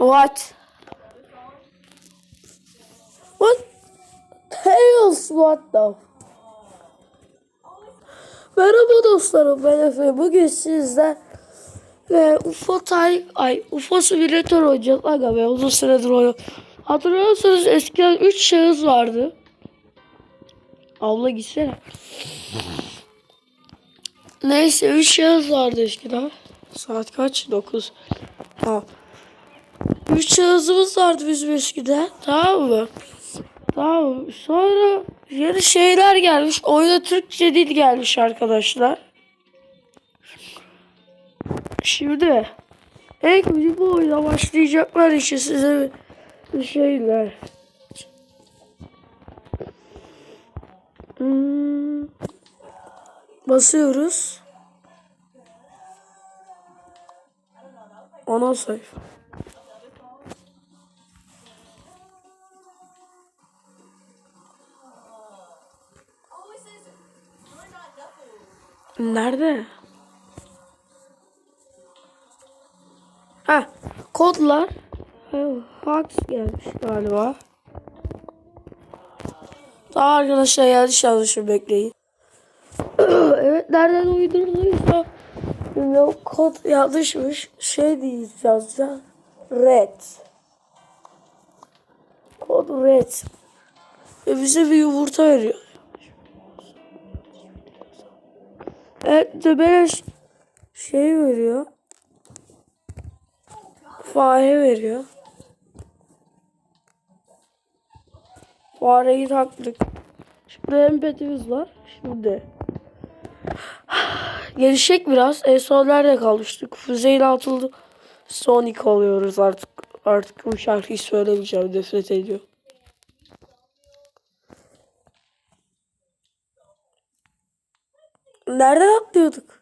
What? What? Tails what the? Merhaba dostlarım ben Efe. Bugün sizler ve UFO tay ay UFO simülatör oynayacağız. Aga be uzun süredir oynuyorum. Hatırlıyorsanız eskiden 3 şahıs vardı. Abla gitsene. Neyse 3 şahıs vardı eskiden. Saat kaç? 9. Tamam. 3 şahısımız vardı bizim eskiden. Tamam mı? Tamam. Sonra yeni şeyler gelmiş. Oyuna Türkçe dil gelmiş arkadaşlar. Şimdi en kötü bu oyuna başlayacaklar işte size bir şeyler. Hmm. Basıyoruz. Ana sayfa. Kodlar. Ha, Fax gelmiş galiba. Daha arkadaşlar yanlış yanlışım bekleyin. evet nereden uydurduysa bilmiyorum kod yanlışmış. Şey diyeceğiz yazacağız. Red. Kod red. Ve bize bir yumurta veriyor. Evet de beleş şey veriyor. Fare veriyor. Fareyi taktık. Şimdi empatimiz var. Şimdi. Gelişecek biraz. En son nerede kalmıştık? Füzeyle atıldı. Sonic oluyoruz artık. Artık bu şarkıyı söylemeyeceğim. Nefret ediyor. Nereden atlıyorduk?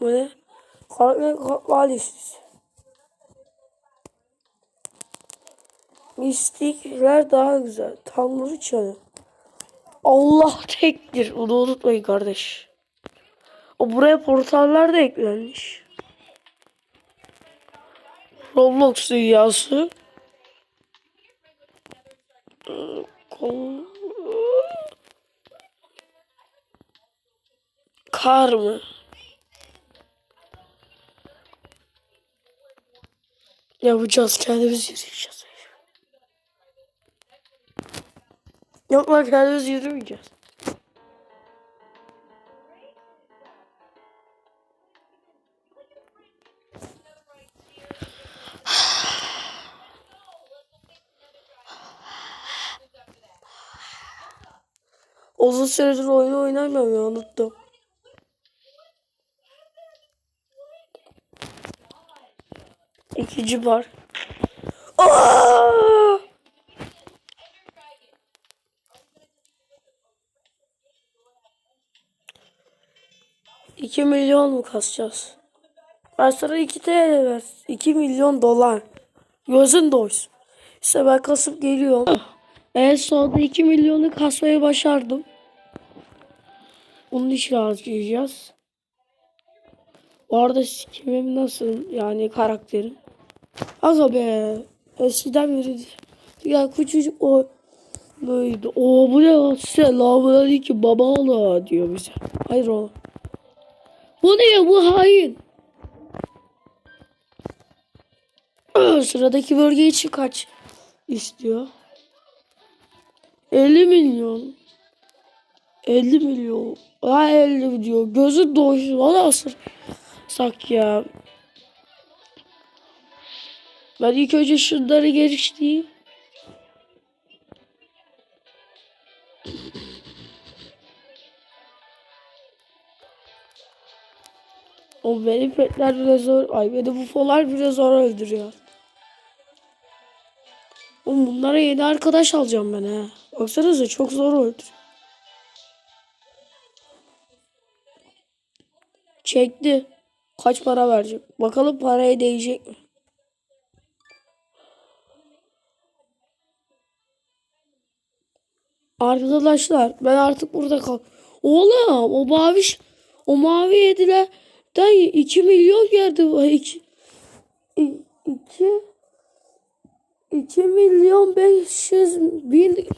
Bu ne? Katma listesi. Mistikler daha güzel. Tanrı çanı. Allah tektir. Onu unutmayın kardeş. O buraya portallar da eklenmiş. Roblox dünyası. Kar mı? Yapacağız kendimiz yürüyeceğiz. Yok lan kendimiz yürümeyeceğiz. Uzun süredir oyunu oynamıyorum ya unuttum. İkinci var. İki milyon mu kasacağız? Ben sana iki TL ver. İki milyon dolar. Gözün doysun. İşte ben kasıp geliyorum. En sonunda iki milyonu kasmayı başardım. Onun için harcayacağız. Bu arada kimim nasıl yani karakterim. Aga be. Eskiden beri ya küçücük o böyle o bu ne lan selamun aleyküm baba ola diyor bize. Hayır oğlum. Bu ne bu hain. Sıradaki bölge için kaç istiyor? 50 milyon. 50 milyon. Ha 50 diyor. Gözü doysun. O nasıl sak ya. Ben ilk önce şunları geliştireyim. O benim petler bile zor. Ay beni bu folar bile zor öldürüyor. Oğlum bunlara yeni arkadaş alacağım ben ha. Baksanıza çok zor öldürüyor. Çekti. Kaç para verecek? Bakalım paraya değecek mi? Arkadaşlar ben artık burada kal. Oğlum o maviş O mavi yedilerden 2 milyon geldi. 2 2 2 milyon 500 bin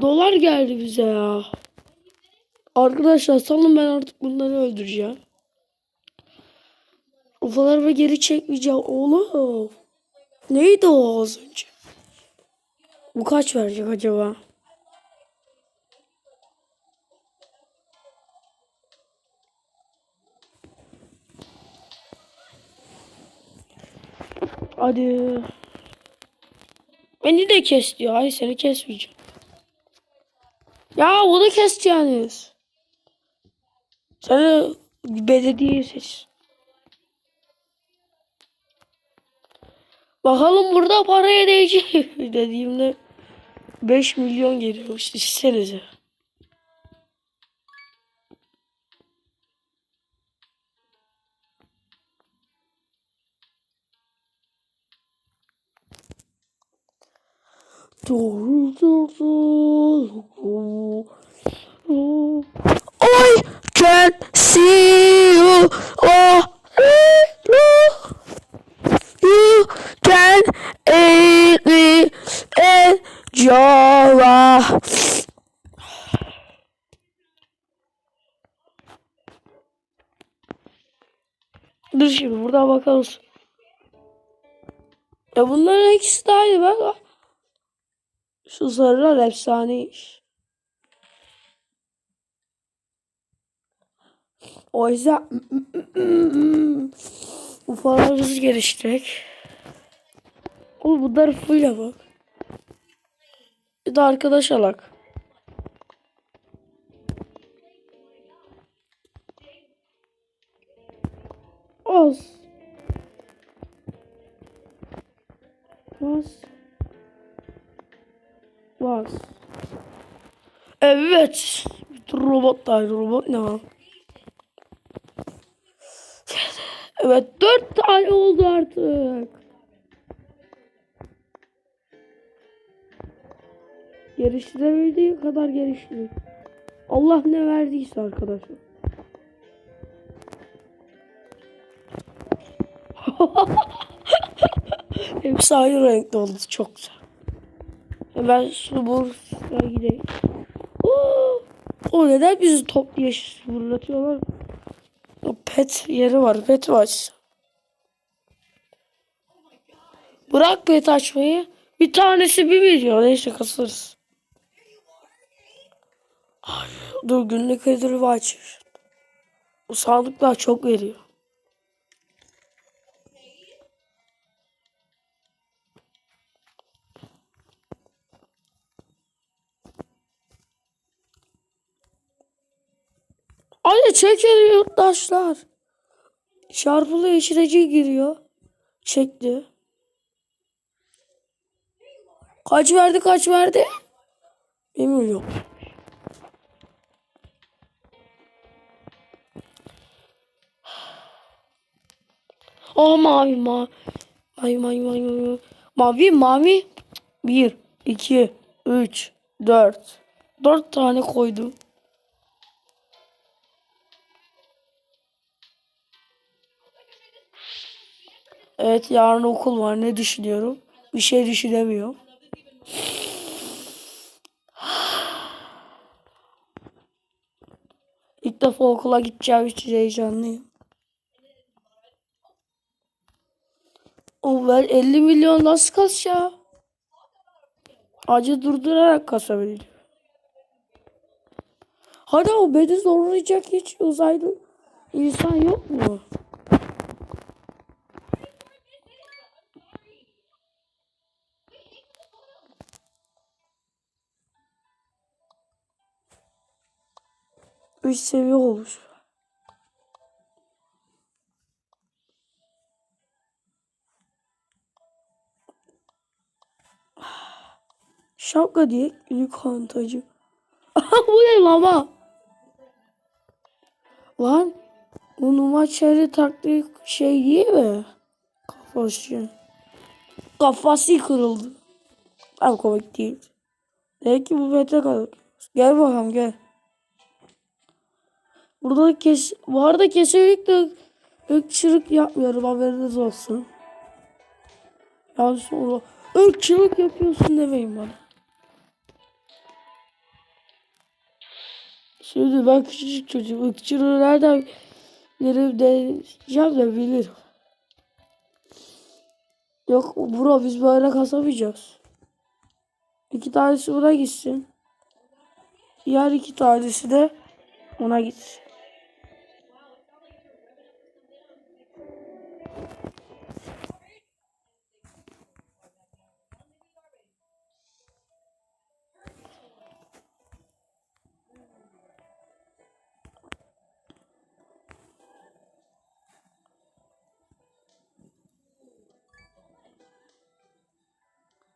dolar geldi bize ya. Arkadaşlar salın ben artık bunları öldüreceğim. Ufalarımı geri çekmeyeceğim oğlum. Neydi o az önce? Bu kaç verecek acaba? Hadi. Beni de kes diyor. Hayır seni kesmeyeceğim. Ya onu keseceğiniz. Sana belediye seç. Bakalım burada paraya değecek dediğimde 5 milyon geliyormuş düşünsenize. I can see you. Oh, you can easily enjoy. Dur şimdi buradan bakarız. Ya bunların ikisi de aynı bak. Şu sarılar efsane iş. O yüzden ufalarımızı geliştirek. Oğlum bunlar full bak. Bir de arkadaş alak. Az. Az. Var. Evet. Robot da robot ne var? Evet dört tane oldu artık. Geliştirebildiği kadar geliştirir. Allah ne verdiyse arkadaşlar. Hepsi aynı renkte oldu. Çok güzel. Ben şu bursaya gideyim. O neden bizi top diye fırlatıyorlar? O pet yeri var. Pet var. Bırak pet açmayı. Bir tanesi bir milyon. Neyse kasarız. Ay, dur günlük ödülü açıyor. Bu sandıklar çok veriyor. Anne çekin yurttaşlar. Şarpılı içireci giriyor. Çekti. Kaç verdi kaç verdi? Bir milyon. Oh mavi mavi. Mavi mavi mavi mavi. Mavi mavi. Bir, iki, üç, dört. Dört tane koydum. Evet yarın okul var. Ne düşünüyorum? Bir şey düşünemiyorum. İlk defa okula gideceğim için heyecanlıyım. O ben 50 milyon nasıl kasacağım? Acı durdurarak kasabiliyorum. Hadi o beni zorlayacak hiç uzaylı insan yok mu? Üç seviye olmuş. Şapka diye ilk avantajı. Bu ne lama? Lan bu numaçları taktığı şey değil mi? Kafası. Kafası kırıldı. Tam komik değil. Belki bu bete kalır. Gel bakalım gel. Burada kes bu arada kesinlikle ırkçılık yapmıyorum haberiniz olsun. Yani sonra ırkçılık yapıyorsun demeyin bana. Şimdi ben küçücük çocuğum. ırkçılığı nereden bilirim diyeceğim de bilirim. Yok bro biz böyle kasamayacağız. İki tanesi buna gitsin. Diğer iki tanesi de ona gitsin.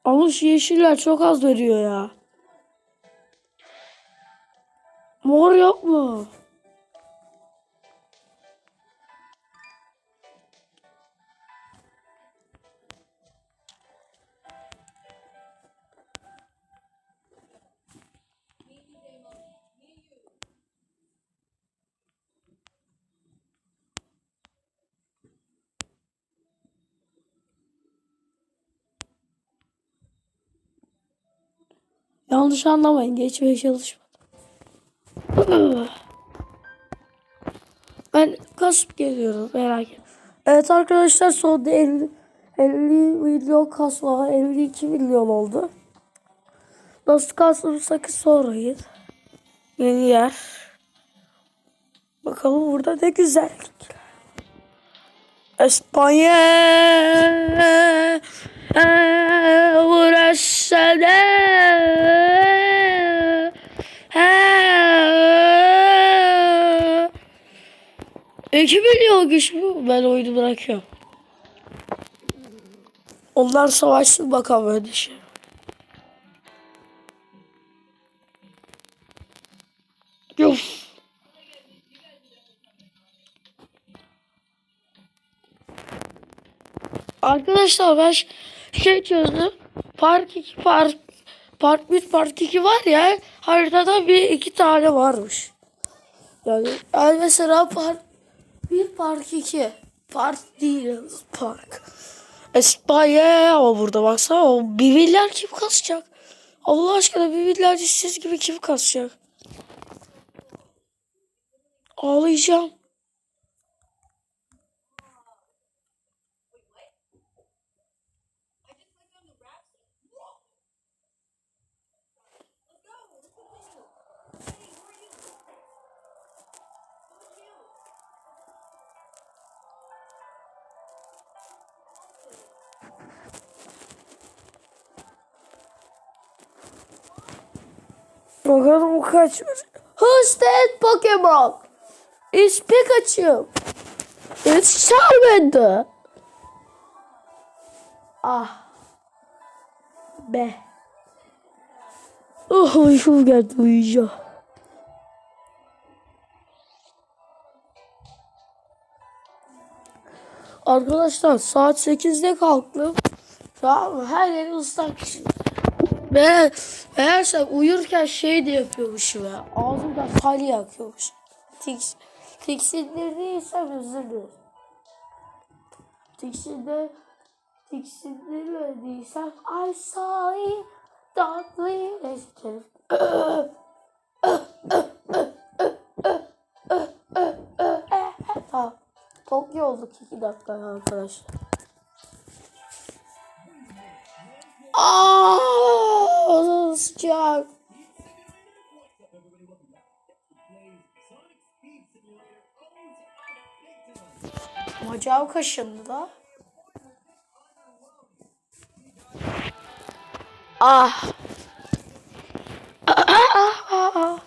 Şu yeşiller çok az veriyor ya. Yanlış anlamayın. Geçmeye çalışmadım. Ben kasıp geliyorum. Merak etme. Evet arkadaşlar sonunda 50, 50 milyon kasma 52 milyon oldu. Nasıl kastım sakın sormayın. Yeni yer. Bakalım burada ne güzellik. Espanya burası da 2 milyon kişi mi? Ben oyunu bırakıyorum. Onlar savaşsın bakalım öyle şey. Yok. Arkadaşlar ben şey çözdüm. Park 2 park park 1 park 2 var ya haritada bir iki tane varmış. Yani, yani mesela park bir park 2 park değil park. Espanya ama burada baksana o bibiller kim kasacak? Allah aşkına bibiller siz gibi kim kasacak? Ağlayacağım. Bakalım kaç. Who's that Pokemon? It's Pikachu. It's Charmander. Ah. Be. Oh uykum geldi uyuyacağım. Arkadaşlar saat 8'de kalktım. Tamam mı? Her yeri ıslak şimdi. Meğer, meğerse uyurken şey de yapıyormuşum ya. Ağzımda salya yakıyormuş. Tiks, tiksindirdiysem özür dilerim. Tiksindir, tiksindirmediysem I saw it, tatlı eskerim. tamam. Tokyo olduk iki dakika arkadaşlar. Aa, sıcak. Bacağım kaşındı da. Ah. Ah, ah, ah.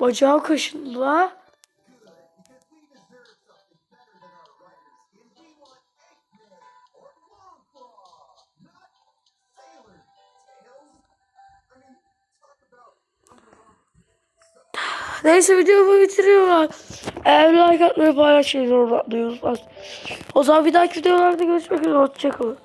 Bacağım kaşındı da. Neyse videomu bitiriyorlar. Eğer like atmayı paylaşmayı unutmayın. O zaman bir dahaki videolarda görüşmek üzere. Hoşçakalın.